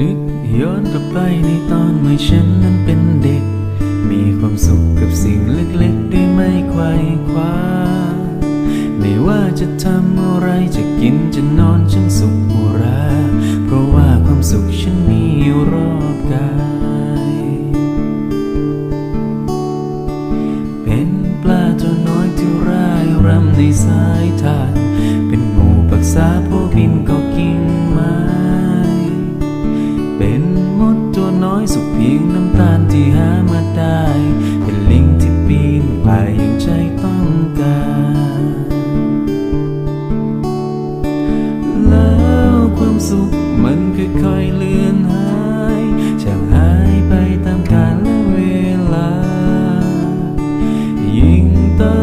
นึกย้อนกลับไปในตอนเมื่อฉันนั้นเป็นเด็ก มีความสุขกับสิ่งเล็กๆได้ไม่ไขว่คว้า ไม่ว่าจะทำอะไรจะกินจะนอนฉันสุขอุรา เพราะว่าความสุขฉันมีอยู่รอบกาย เป็นปลาตัวน้อยที่ร่ายรำในสายทาน เป็นหมูปักษาพวกบินก็ เป็นมดตัวน้อยสุขเพียงน้ำตาลที่หามาได้ เป็นลิงที่ปีนป่ายอย่างใจต้องการ แล้วความสุขมันค่อยๆเลือนหายจะหายไปตามกาลเวลา ยิ่งเติ